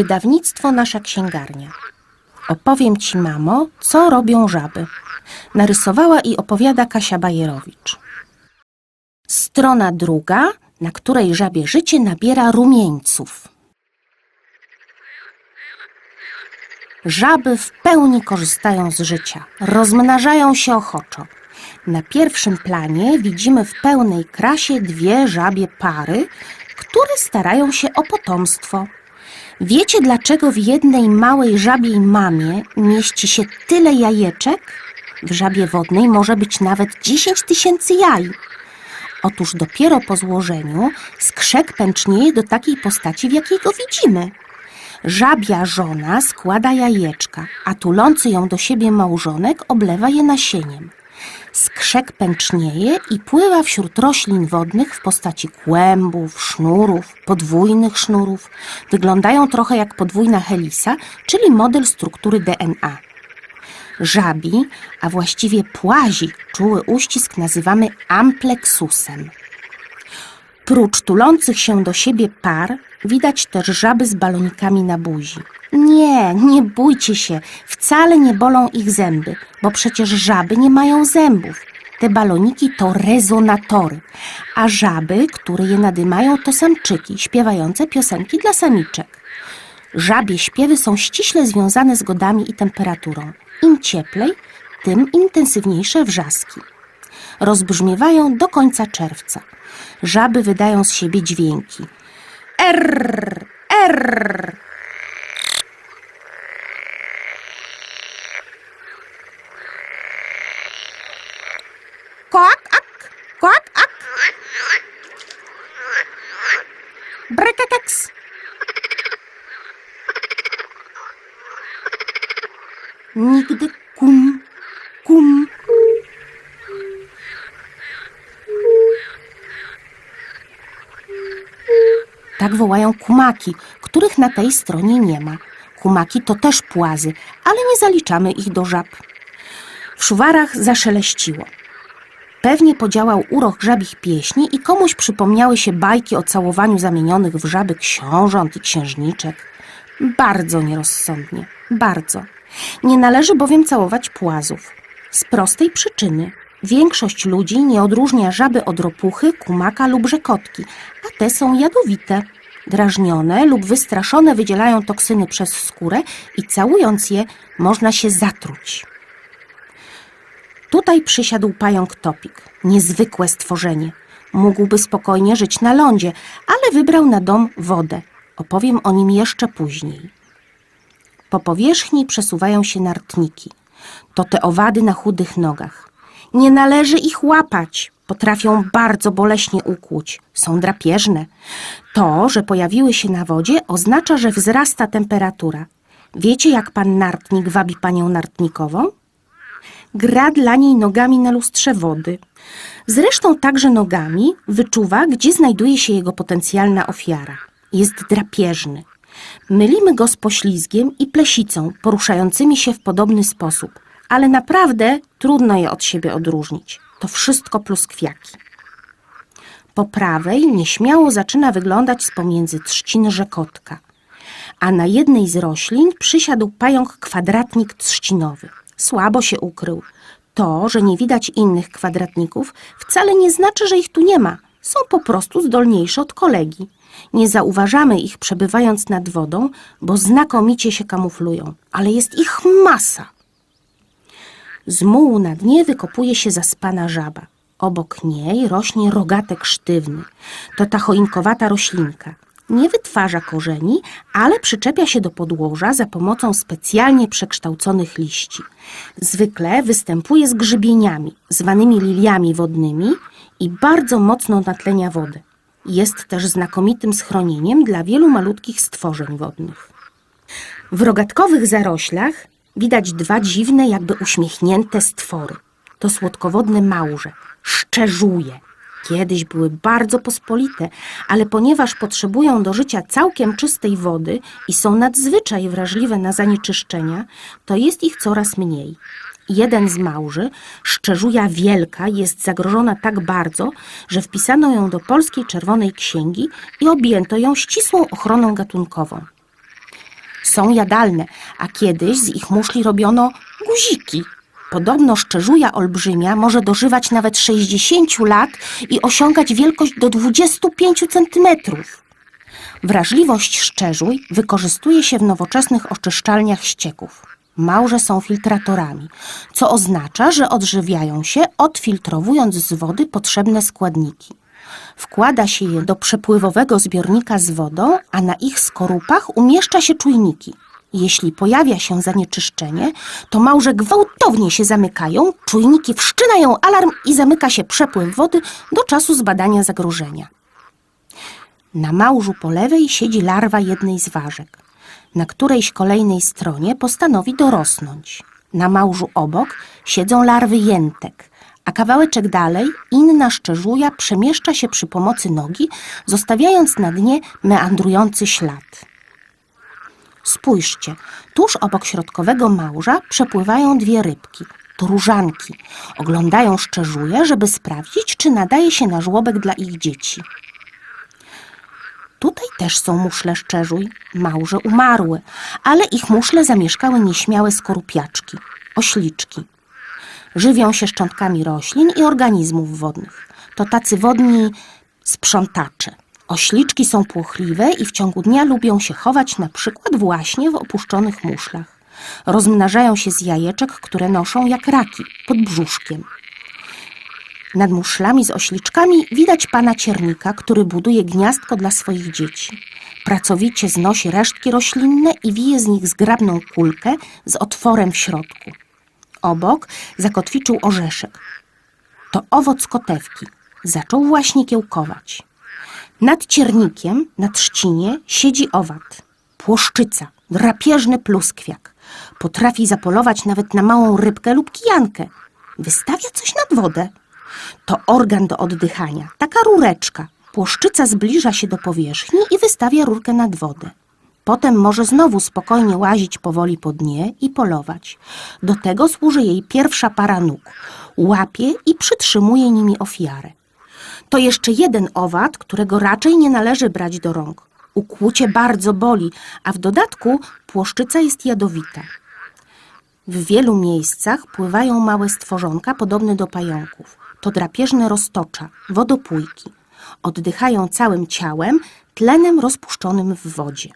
Wydawnictwo Nasza Księgarnia. Opowiem Ci, mamo, co robią żaby. Narysowała i opowiada Kasia Bajerowicz. Strona druga, na której żabie życie nabiera rumieńców. Żaby w pełni korzystają z życia, rozmnażają się ochoczo. Na pierwszym planie widzimy w pełnej krasie dwie żabie pary, które starają się o potomstwo. Wiecie, dlaczego w jednej małej żabiej mamie mieści się tyle jajeczek? W żabie wodnej może być nawet 10 tysięcy jaj. Otóż dopiero po złożeniu skrzek pęcznieje do takiej postaci, w jakiej go widzimy. Żabia żona składa jajeczka, a tulący ją do siebie małżonek oblewa je nasieniem. Skrzek pęcznieje i pływa wśród roślin wodnych w postaci kłębów, sznurów, podwójnych sznurów. Wyglądają trochę jak podwójna helisa, czyli model struktury DNA. Żabi, a właściwie płazi, czuły uścisk nazywamy ampleksusem. Prócz tulących się do siebie par, widać też żaby z balonikami na buzi. Nie, nie bójcie się, wcale nie bolą ich zęby, bo przecież żaby nie mają zębów. Te baloniki to rezonatory, a żaby, które je nadymają, to samczyki śpiewające piosenki dla samiczek. Żabie śpiewy są ściśle związane z godami i temperaturą. Im cieplej, tym intensywniejsze wrzaski. Rozbrzmiewają do końca czerwca. Żaby wydają z siebie dźwięki. Err, err. Koak, ak, koak, ak. Brekekeks. Tak wołają kumaki, których na tej stronie nie ma. Kumaki to też płazy, ale nie zaliczamy ich do żab. W szuwarach zaszeleściło. Pewnie podziałał urok żabich pieśni i komuś przypomniały się bajki o całowaniu zamienionych w żaby książąt i księżniczek. Bardzo nierozsądnie, bardzo. Nie należy bowiem całować płazów. Z prostej przyczyny. Większość ludzi nie odróżnia żaby od ropuchy, kumaka lub rzekotki, a te są jadowite. Drażnione lub wystraszone wydzielają toksyny przez skórę i całując je można się zatruć. Tutaj przysiadł pająk Topik. Niezwykłe stworzenie. Mógłby spokojnie żyć na lądzie, ale wybrał na dom wodę. Opowiem o nim jeszcze później. Po powierzchni przesuwają się nartniki. To te owady na chudych nogach. Nie należy ich łapać. Potrafią bardzo boleśnie ukłuć. Są drapieżne. To, że pojawiły się na wodzie, oznacza, że wzrasta temperatura. Wiecie, jak pan nartnik wabi panią nartnikową? gra dla niej nogami na lustrze wody. Zresztą także nogami wyczuwa, gdzie znajduje się jego potencjalna ofiara. Jest drapieżny. Mylimy go z poślizgiem i plesicą, poruszającymi się w podobny sposób, ale naprawdę trudno je od siebie odróżnić. To wszystko pluskwiaki. Po prawej nieśmiało zaczyna wyglądać z pomiędzy trzcin rzekotka, a na jednej z roślin przysiadł pająk kwadratnik trzcinowy słabo się ukrył. To, że nie widać innych kwadratników, wcale nie znaczy, że ich tu nie ma. Są po prostu zdolniejsze od kolegi. Nie zauważamy ich przebywając nad wodą, bo znakomicie się kamuflują, ale jest ich masa. Z mułu na dnie wykopuje się zaspana żaba. Obok niej rośnie rogatek sztywny. To ta choinkowata roślinka. Nie wytwarza korzeni, ale przyczepia się do podłoża za pomocą specjalnie przekształconych liści. Zwykle występuje z grzybieniami, zwanymi liliami wodnymi i bardzo mocno natlenia wodę. Jest też znakomitym schronieniem dla wielu malutkich stworzeń wodnych. W rogatkowych zaroślach widać dwa dziwne, jakby uśmiechnięte stwory. To słodkowodne małże, szczerzuje. Kiedyś były bardzo pospolite, ale ponieważ potrzebują do życia całkiem czystej wody i są nadzwyczaj wrażliwe na zanieczyszczenia, to jest ich coraz mniej. Jeden z małży, szczerzuja wielka, jest zagrożona tak bardzo, że wpisano ją do Polskiej Czerwonej Księgi i objęto ją ścisłą ochroną gatunkową. Są jadalne, a kiedyś z ich muszli robiono guziki. Podobno szczerzuja olbrzymia może dożywać nawet 60 lat i osiągać wielkość do 25 centymetrów. Wrażliwość szczerzuj wykorzystuje się w nowoczesnych oczyszczalniach ścieków. Małże są filtratorami, co oznacza, że odżywiają się odfiltrowując z wody potrzebne składniki. Wkłada się je do przepływowego zbiornika z wodą, a na ich skorupach umieszcza się czujniki. Jeśli pojawia się zanieczyszczenie, to małże gwałtownie się zamykają, czujniki wszczynają alarm i zamyka się przepływ wody do czasu zbadania zagrożenia. Na małżu po lewej siedzi larwa jednej z ważek. Na którejś kolejnej stronie postanowi dorosnąć. Na małżu obok siedzą larwy jętek, a kawałeczek dalej inna szczerzuja przemieszcza się przy pomocy nogi, zostawiając na dnie meandrujący ślad. Spójrzcie, tuż obok środkowego małża przepływają dwie rybki, różanki. Oglądają szczerzuje, żeby sprawdzić, czy nadaje się na żłobek dla ich dzieci. Tutaj też są muszle szczerzuj, małże umarły, ale ich muszle zamieszkały nieśmiałe skorupiaczki, ośliczki. Żywią się szczątkami roślin i organizmów wodnych. To tacy wodni sprzątacze. Ośliczki są płochliwe i w ciągu dnia lubią się chować na przykład właśnie w opuszczonych muszlach. Rozmnażają się z jajeczek, które noszą jak raki pod brzuszkiem. Nad muszlami z ośliczkami widać pana ciernika, który buduje gniazdko dla swoich dzieci. Pracowicie znosi resztki roślinne i wije z nich zgrabną kulkę z otworem w środku. Obok zakotwiczył orzeszek. To owoc kotewki. Zaczął właśnie kiełkować. Nad ciernikiem, na trzcinie, siedzi owad. Płoszczyca, drapieżny pluskwiak. Potrafi zapolować nawet na małą rybkę lub kijankę. Wystawia coś nad wodę. To organ do oddychania, taka rureczka. Płoszczyca zbliża się do powierzchni i wystawia rurkę nad wodę. Potem może znowu spokojnie łazić powoli po dnie i polować. Do tego służy jej pierwsza para nóg. Łapie i przytrzymuje nimi ofiarę. To jeszcze jeden owad, którego raczej nie należy brać do rąk. Ukłucie bardzo boli, a w dodatku płoszczyca jest jadowita. W wielu miejscach pływają małe stworzonka podobne do pająków. To drapieżne roztocza, wodopójki. Oddychają całym ciałem, tlenem rozpuszczonym w wodzie.